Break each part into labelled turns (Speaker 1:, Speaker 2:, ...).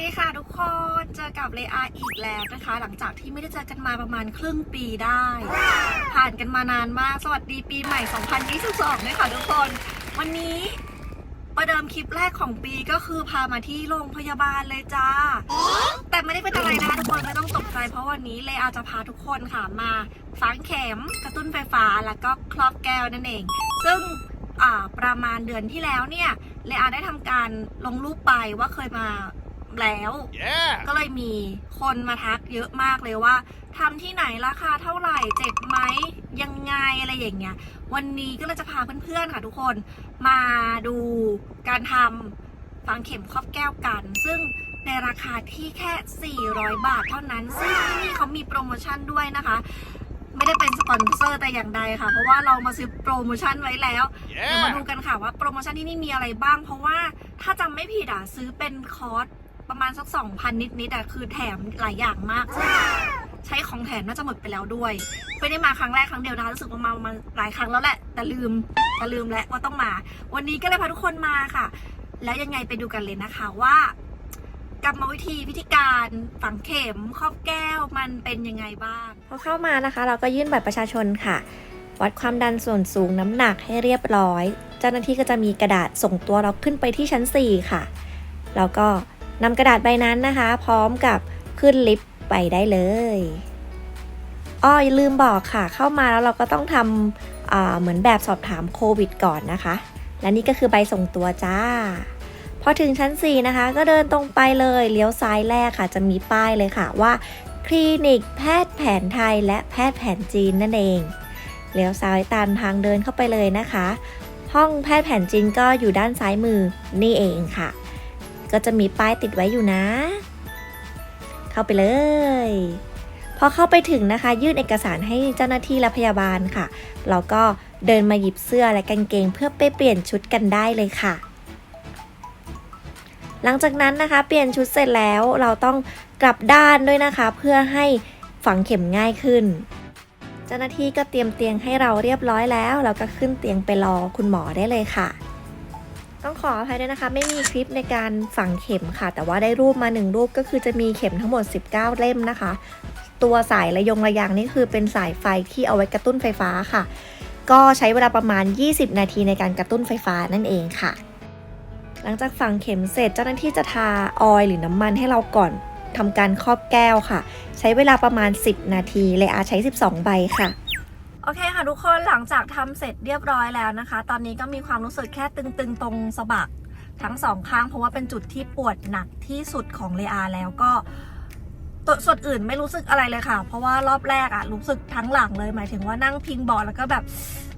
Speaker 1: ดีค่ะทุกคนเจอกับเลอาอีกแล้วนะคะ หลังจากที่ไม่ได้เจอกันมาประมาณครึ่งปีได้ ผ่านกันมานานมาก สวัสดีปีใหม่ 2022ด้วยค่ะทุกคน วันนี้ประเดิมคลิปแรกของปีก็คือพามาที่โรงพยาบาลเลยจ้า แต่ไม่ได้เป็นอะไรนะคะทุกคนไม่ต้องตกใจเพราะวันนี้เลอาจะพาทุกคนค่ะมาฝังเข็มกระตุ้นไฟฟ้าแล้วก็ครอบแก้วนั่นเอง ซึ่งประมาณเดือนที่แล้วเนี่ยเลอาได้ทำการลงรูปไปว่าเคยมา แล้ว
Speaker 2: Yeah!
Speaker 1: ก็เลยมีคนมาทักเยอะมากเลยว่าทำที่ไหนราคาเท่าไหร่เจ็บไหมยังไงอะไรอย่างเงี้ย วันนี้ก็เลยจะพาเพื่อนๆค่ะทุกคนมาดูการทำฝังเข็มครอบแก้วกัน ซึ่งในราคาที่แค่ 400 บาทเท่านั้น ซึ่งที่นี่เขามีโปรโมชั่นด้วยนะคะ ไม่ได้เป็นสปอนเซอร์แต่อย่างใดค่ะ เพราะว่าเรามาซื้อโปรโมชั่นไว้แล้วเดี๋ยวมาดู
Speaker 2: Yeah!
Speaker 1: กันค่ะว่าโปรโมชั่นที่นี่มีอะไรบ้าง เพราะว่าถ้าจำไม่ผิดอะซื้อเป็นคอร์ส ประมาณสัก 2,000 นิดนิดๆอะคือแถมหลายอย่างมากซึ่งใช้ของแถมน่าจะหมดไปแล้วด้วย ไม่ได้มาครั้งแรกครั้งเดียวนะคะรู้สึกว่ามามาหลายครั้งแล้วแหละ แต่ลืมแต่ลืมแล้วว่าต้องมา วันนี้ก็เลยพาทุกคนมาค่ะ แล้วยังไงไปดูกันเลยนะคะว่ากรรมวิธีวิธีการฝังเข็มครอบแก้วมันเป็นยังไงบ้าง
Speaker 3: พอเข้ามานะคะ เราก็ยื่นบัตรประชาชนค่ะ วัดความดันส่วนสูงน้ำหนักให้เรียบร้อย เจ้าหน้าที่ก็จะมีกระดาษส่งตัวเราขึ้นไปที่ชั้น 4 ค่ะ แล้วก็ นำกระดาษใบนั้นนะคะ พร้อมกับขึ้นลิฟต์ไปได้เลยอ้อยลืมบอกค่ะ เข้ามาแล้วเราก็ต้องทำเหมือนแบบสอบถามโควิดก่อนนะคะ และนี่ก็คือใบส่งตัวจ้า พอถึงชั้น 4 นะคะ ก็เดินตรงไปเลยเลี้ยวซ้ายแรกค่ะ จะมีป้ายเลยค่ะว่าคลินิกแพทย์แผนไทยและแพทย์แผนจีนนั่นเองเลี้ยวซ้ายตามทางเดินเข้าไปเลยนะคะ ห้องแพทย์แผนจีนก็อยู่ด้านซ้ายมือนี่เองค่ะ ก็จะมีป้ายติดไว้อยู่นะ เข้าไปเลย พอเข้าไปถึงนะคะ ยื่นเอกสารให้เจ้าหน้าที่และพยาบาลค่ะแล้วก็เดินมาหยิบเสื้อและกางเกง เพื่อไปเปลี่ยนชุดกันได้เลยค่ะ หลังจากนั้นนะคะ เปลี่ยนชุดเสร็จแล้วเราต้องกลับด้านด้วยนะคะ เพื่อให้ฝังเข็มง่ายขึ้น เจ้าหน้าที่ก็เตรียมเตียงให้เราเรียบร้อยแล้ว เราก็ขึ้นเตียงไปรอคุณหมอได้เลยค่ะ ต้องขออภัยด้วยนะคะ ไม่มีคลิปในการฝังเข็มค่ะ แต่ว่าได้รูปมาหนึ่งรูปก็คือจะมีเข็มทั้งหมด 19 เล่มนะคะ ตัวสายระยงระยางนี่คือเป็นสายไฟที่เอาไว้กระตุ้นไฟฟ้าค่ะ ก็ใช้เวลาประมาณ 20 นาทีในการกระตุ้นไฟฟ้านั่นเองค่ะ หลังจากฝังเข็มเสร็จเจ้าหน้าที่จะทาออยล์หรือน้ำมันให้เราก่อนทำการครอบแก้วค่ะ ใช้เวลาประมาณ 10 นาทีเลยอาใช้ 12 ใบค่ะ
Speaker 1: โอเคค่ะทุกคนหลังจากทำเสร็จเรียบร้อยแล้วนะคะ ตอนนี้ก็มีความรู้สึกแค่ตึงๆตรงสะบักทั้งสองข้างเพราะว่าเป็นจุดที่ปวดหนักที่สุดของเลอาแล้วก็ตัวส่วนอื่นไม่รู้สึกอะไรเลยค่ะ เพราะว่ารอบแรกอะรู้สึกทั้งหลังเลย หมายถึงว่านั่งพิงเบอร์แล้วก็แบบ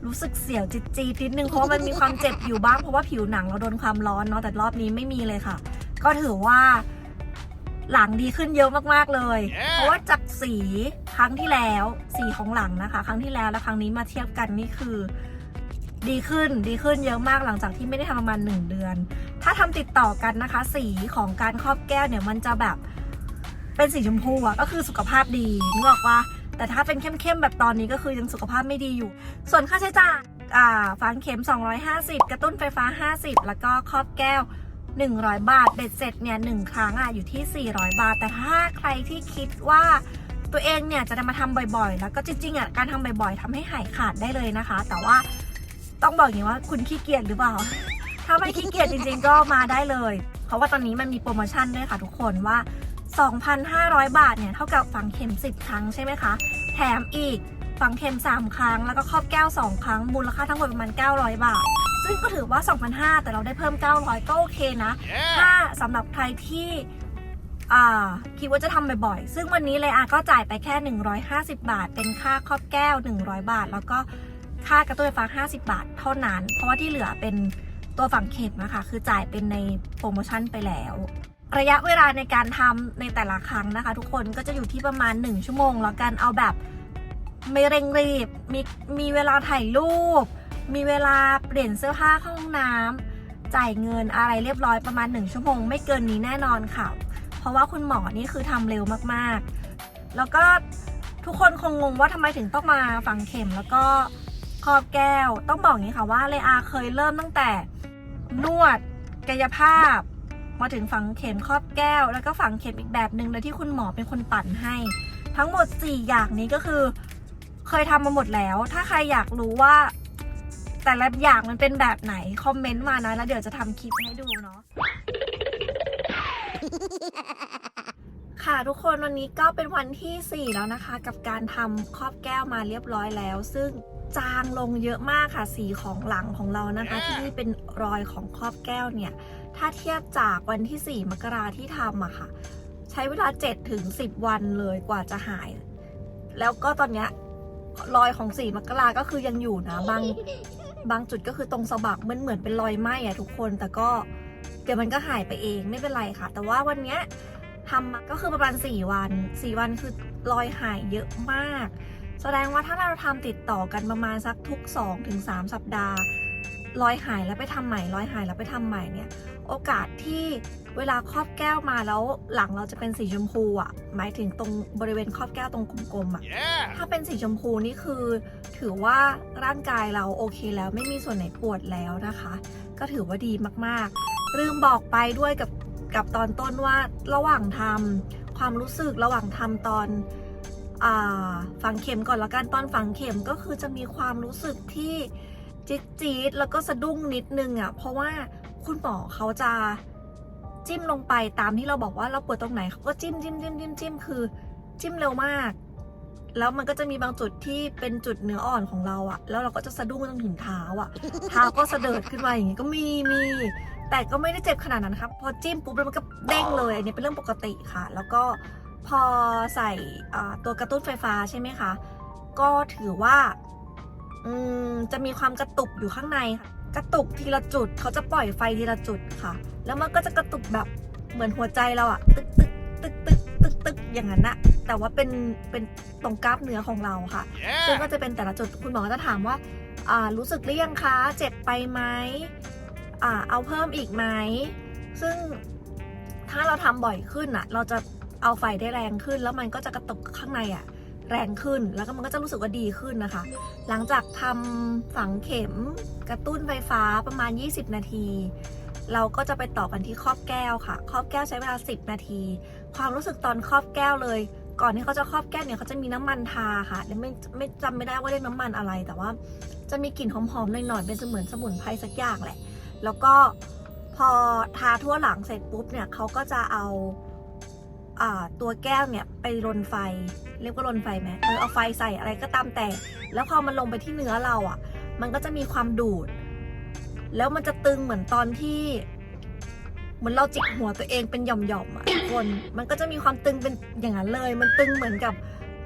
Speaker 1: รู้สึกเสียวจิตจีดนิดนึงเพราะว่ามันมีความเจ็บอยู่บ้างเพราะว่าผิวหนังเราโดนความร้อนเนาะแต่รอบนี้ไม่มีเลยค่ะ ก็ถือว่าหลังดีขึ้นเยอะมากๆเลย
Speaker 2: Yeah
Speaker 1: เพราะว่าจากสี ครั้งที่แล้วสีของหลังนะคะ ครั้งที่แล้วและครั้งนี้มาเทียบกันนี่คือดีขึ้นดีขึ้นเยอะมากหลังจากที่ไม่ได้ทำประมาณหนึ่งเดือน ถ้าทำติดต่อกันนะคะ สีของการครอบแก้วเนี่ยมันจะแบบเป็นสีชมพูอะก็คือสุขภาพดีนึกออกว่า แต่ถ้าเป็นเข้มๆแบบตอนนี้ก็คือยังสุขภาพไม่ดีอยู่ ส่วนค่าใช้จ่ายอ่าฝังเข็ม 250 กระตุ้นไฟฟ้า 50 แล้วก็ครอบแก้ว 100 บาทเบ็ดเสร็จเนี่ยหนึ่งครั้งอะอยู่ที่ 400 บาท แต่ถ้าใครที่คิดว่า ตัวเองเนี่ยจะมาทำบ่อยๆ แล้วก็จริงๆอะการทำบ่อยๆทำให้หายขาดได้เลยนะคะ แต่ว่าต้องบอกอย่างนี้ว่าคุณขี้เกียจหรือเปล่า ถ้าไม่ขี้เกียจจริงๆก็มาได้เลย เพราะว่าตอนนี้มันมีโปรโมชั่นด้วยค่ะทุกคนว่า 2,500 บาทเนี่ยเท่ากับฝังเข็ม 10 ครั้งใช่ไหมคะ แถมอีกฝังเข็ม 3 ครั้ง แล้วก็ครอบแก้ว 2 ครั้ง มูลค่าทั้งหมดประมาณ 900 บาท ซึ่งก็ถือว่า 2,500 แต่เราได้เพิ่ม 900 ก็โอเคนะ ถ้า
Speaker 2: Yeah!
Speaker 1: สำหรับใครที่อ่า คิดว่าจะทำบ่อยๆ ซึ่งวันนี้เลยอาก็จ่ายไปแค่ 150 บาท เป็นค่าครอบแก้ว 100 บาท แล้วก็ค่ากระตุ้นไฟฟ้า 50 บาท เท่านั้น เพราะว่าที่เหลือเป็นตัวฝังเข็มนะคะ คือจ่ายเป็นในโปรโมชั่นไปแล้ว ระยะเวลาในการทำในแต่ละครั้งนะคะ ทุกคนก็จะอยู่ที่ประมาณ 1 ชั่วโมง แล้วกันเอาแบบไม่เร่งรีบ มีมีเวลาถ่ายรูป มีเวลาเปลี่ยนเสื้อผ้าเข้าห้องน้ำจ่ายเงินอะไรเรียบร้อยประมาณ 1 ชั่วโมง ไม่เกินนี้แน่นอนค่ะ เพราะว่าคุณหมอนี่คือทำเร็วมากๆ แล้วก็ทุกคนคงงงว่าทำไมถึงต้องมาฝังเข็มแล้วก็ครอบแก้ว ต้องบอกงนี้ค่ะว่าเลอาเคยเริ่มตั้งแต่นวดกายภาพ มาถึงฝังเข็มครอบแก้ว แล้วก็ฝังเข็มอีกแบบหนึ่งโดยที่คุณหมอเป็นคนปั่นให้ ทั้งหมด 4 อย่างนี้ก็คือเคยทำมาหมดแล้ว ถ้าใครอยากรู้ว่า แต่ละอย่างมันเป็นแบบไหน คอมเมนต์มานะ แล้วเดี๋ยวจะทำคลิปให้ดูเนาะ ค่ะทุกคนวันนี้ก็เป็นวันที่ 4 แล้วนะคะ กับการทำครอบแก้วมาเรียบร้อยแล้ว ซึ่งจางลงเยอะมากค่ะสีของหลังของเรานะคะ ที่เป็นรอยของครอบแก้วเนี่ย ถ้าเทียบจากวันที่ 4 มกราที่ทำอะค่ะ ใช้เวลา 7 ถึง 10 วันเลยกว่าจะหาย แล้วก็ตอนเนี้ยรอยของ4มกราก็คือยังอยู่นะบางบางจุดก็คือตรงสะบักมันเหมือนเป็นรอยไหม้อะทุกคนแต่ก็ เดี๋ยวมันก็หายไปเองไม่เป็นไรค่ะ แต่ว่าวันเนี้ยทำมาก็คือประมาณ 4 วัน 4 วันคือรอยหายเยอะมาก แสดงว่าถ้าเราทำติดต่อกันประมาณสักทุก2-3ถึง3สัปดาห์รอยหายแล้วไปทำใหม่รอยหายแล้วไปทำใหม่เนี่ยโอกาสที่เวลาครอบแก้วมาแล้วหลังเราจะเป็นสีชมพูอะ หมายถึงตรงบริเวณครอบแก้วตรงกลมๆอะ
Speaker 2: Yeah!
Speaker 1: ถ้าเป็นสีชมพูนี่คือ ถือว่าร่างกายเราโอเคแล้วไม่มีส่วนไหนปวดแล้วนะคะ ก็ถือว่าดีมากๆ ลืมบอกไปด้วยกับกับตอนต้นว่าระหว่างทำความรู้สึกระหว่างทำตอนอฝังเข็มก่อนแล้วกันตอนฝังเข็มก็คือจะมีความรู้สึกที่จี๊ดจี๊ดแล้วก็สะดุ้งนิดนึงอะ่ะเพราะว่าคุณหมอเขาจะจิ้มลงไปตามที่เราบอกว่าเราปวดตรงไหนเขาก็จิ้มจิ้มจิ้มจิ้มจิ้มคือ จิ้มเร็วมาก แล้วมันก็จะมีบางจุดที่เป็นจุดเนื้ออ่อนของเราอะแล้วเราก็จะสะดุ้งจนถึงเท้าอะเท้าก็สะเดิดขึ้นมาอย่างงี้ก็มีมี แต่ก็ไม่ได้เจ็บขนาดนั้นครับ พอจิ้มปุ๊บแล้วมันก็เด้งเลย อันนี้เป็นเรื่องปกติค่ะ แล้วก็พอใส่อ่าตัวกระตุ้นไฟฟ้าใช่ไหมคะ ก็ถือว่าอืมจะมีความกระตุกอยู่ข้างในค่ะกระตุกทีละจุด เขาจะปล่อยไฟทีละจุดค่ะ แล้วมันก็จะกระตุกแบบเหมือนหัวใจเราอะตึกตึกตึกตึกตึกตึกอย่างนั้นอะแต่ว่าเป็นเป็นตรงกล้ามเนื้อของเราค่ะ ซึ่ง
Speaker 2: Yeah!
Speaker 1: ก็จะเป็นแต่ละจุดคุณหมอก็จะถามว่าอ่ารู้สึกหรือยังคะ เจ็บไปไหม อ่าเอาเพิ่มอีกไหม ซึ่งถ้าเราทำบ่อยขึ้นอะเราจะเอาไฟได้แรงขึ้น แล้วมันก็จะกระตุกข้างในอะแรงขึ้นแล้วก็มันก็จะรู้สึกว่าดีขึ้นนะคะ หลังจากทำฝังเข็มกระตุ้นไฟฟ้าประมาณ 20 นาที เราก็จะไปต่อกันที่ครอบแก้วค่ะ ครอบแก้วใช้เวลา 10 นาที ความรู้สึกตอนครอบแก้วเลย ก่อนที่เขาจะครอบแก้วเนี่ยเขาจะมีน้ำมันทาค่ะแล้วไม่ไม่จำไม่ได้ว่าเรียกน้ำมันอะไร แต่ว่าจะมีกลิ่นหอมๆหน่อยๆเป็นเสมือนสมุนไพรสักอย่างแหละ แล้วก็พอทาทั่วหลังเสร็จปุ๊บเนี่ยเขาก็จะเอาอ่าตัวแก้วเนี่ยไปรนไฟ เรียกว่ารนไฟไหมเออเอาไฟใส่อะไรก็ตามแต่ แล้วพอมันลงไปที่เนื้อเราอะ มันก็จะมีความดูด แล้วมันจะตึงเหมือนตอนที่เหมือนเราจิกหัวตัวเองเป็นหย่อมๆอะทุกคนมันก็จะมีความตึงเป็นอย่างนั้นเลย มันตึงเหมือนกับ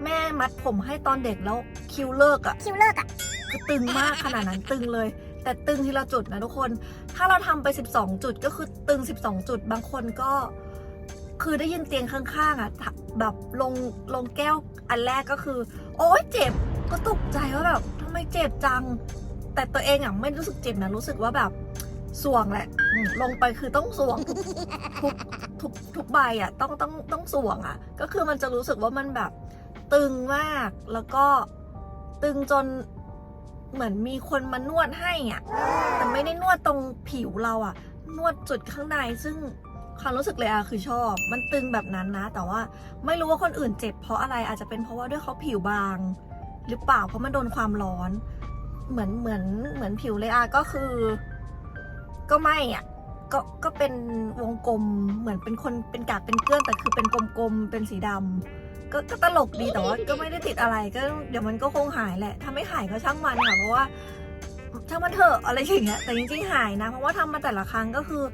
Speaker 1: แม่มัดผมให้ตอนเด็กแล้วคิวเลิกอะ
Speaker 4: คิวเลิกอะ
Speaker 1: คือตึงมากขนาดนั้นตึงเลย แต่ตึงทีละจุดนะทุกคน ถ้าเราทำไป 12 จุดก็คือตึง 12 จุด บางคนก็ คือได้ยินเตียงข้างๆอะแบบลงลงแก้วอันแรกก็คือ โอ๊ยเจ็บก็ตกใจว่าแบบทำไมเจ็บจัง แต่ตัวเองอะไม่รู้สึกเจ็บนะรู้สึกว่าแบบสวงแหละลงไปคือต้องสวงทุกทุกทุกใบอะต้องต้องต้องสวงอะ ก็คือมันจะรู้สึกว่ามันแบบ ตึงมากแล้วก็ตึงจน เหมือนมีคนมานวดให้อะ แต่ไม่ได้นวดตรงผิวเราอะ นวดจุดข้างในซึ่งความรู้สึกเลยอะคือชอบ มันตึงแบบนั้นนะ แต่ว่าไม่รู้ว่าคนอื่นเจ็บเพราะอะไรอาจจะเป็นเพราะว่าด้วยเขาผิวบาง หรือเปล่าเพราะมันโดนความร้อน เหมือนเหมือนเหมือนผิวเลยอะก็คือ ก็ไม่อะก็ก็เป็นวงกลมเหมือนเป็นคนเป็นกากเป็นเกลื่อนแต่คือเป็นกลมๆเป็นสีดำ ก็ก็ตลกดีแต่ว่าก็ไม่ได้ติดอะไรก็เดี๋ยวมันก็คงหายแหละ ถ้าไม่หายก็ช่างมันค่ะเพราะว่าช่างมันเถอะอะไรอย่างเงี้ยแต่จริงๆหายนะ เพราะว่าทำมาแต่ละครั้งก็คือ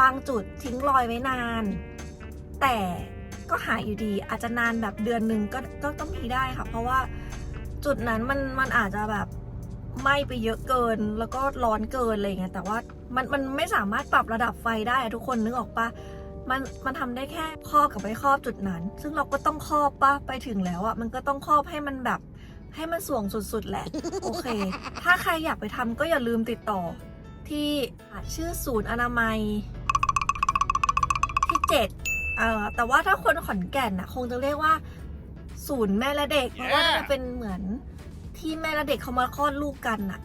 Speaker 1: บางจุดทิ้งรอยไว้นาน แต่ก็หายอยู่ดี อาจจะนานแบบเดือนหนึ่งก็ก็ต้องมีได้ค่ะ เพราะว่าจุดนั้นมันมันอาจจะแบบไหม้ไปเยอะเกินแล้วก็ร้อนเกินอะไรเงี้ยแต่ว่ามันมันไม่สามารถปรับระดับไฟได้ทุกคนนึกออกปะ มันมันทำได้แค่ครอบกับไม่ครอบจุดนั้น ซึ่งเราก็ต้องครอบปะไปถึงแล้วอะ่ะมันก็ต้องครอบให้มันแบบ ให้มันสวงสุดๆแหละ โอเค ถ้าใครอยากไปทำก็อย่าลืมติดต่อ ที่ชื่อศูนย์อนามัย ที่เจ็ดเอ่อแต่ว่าถ้าคนขอนแก่นอะคงจะเรียกว่า ศูนย์แม่และเด็ก เพราะว่าจะเป็นเหมือนที่แม่และเด็กเขามาคลอดลูกกันอะ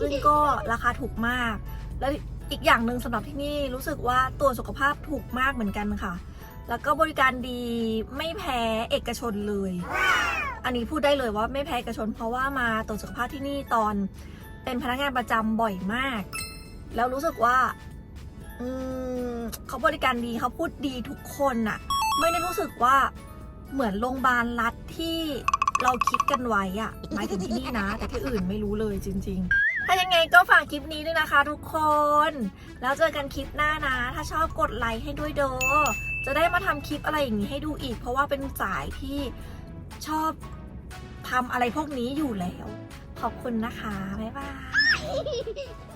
Speaker 1: ซึ่งก็ราคาถูกมากแล้ว อีกอย่างหนึ่งสำหรับที่นี่รู้สึกว่าตัวสุขภาพถูกมากเหมือนกันค่ะ แล้วก็บริการดีไม่แพ้เอกชนเลย อันนี้พูดได้เลยว่าไม่แพ้เอกชน เพราะว่ามาตรวจสุขภาพที่นี่ตอนเป็นพนักงานประจำบ่อยมาก แล้วรู้สึกว่าอืมเขาบริการดีเขาพูดดีทุกคนน่ะ ไม่ได้รู้สึกว่าเหมือนโรงพยาบาลรัฐที่เราคิดกันไว้อะหมายถึงที่นี่นะ แต่ที่อื่นไม่รู้เลยจริง ๆ ถ้ายังไงก็ฝากคลิปนี้ด้วยนะคะทุกคน แล้วเจอกันคลิปหน้านะ ถ้าชอบกดไลค์ให้ด้วยเด้อจะได้มาทำคลิปอะไรอย่างนี้ให้ดูอีก เพราะว่าเป็นสายที่ชอบทำอะไรพวกนี้อยู่แล้ว ขอบคุณนะคะ บ๊ายบาย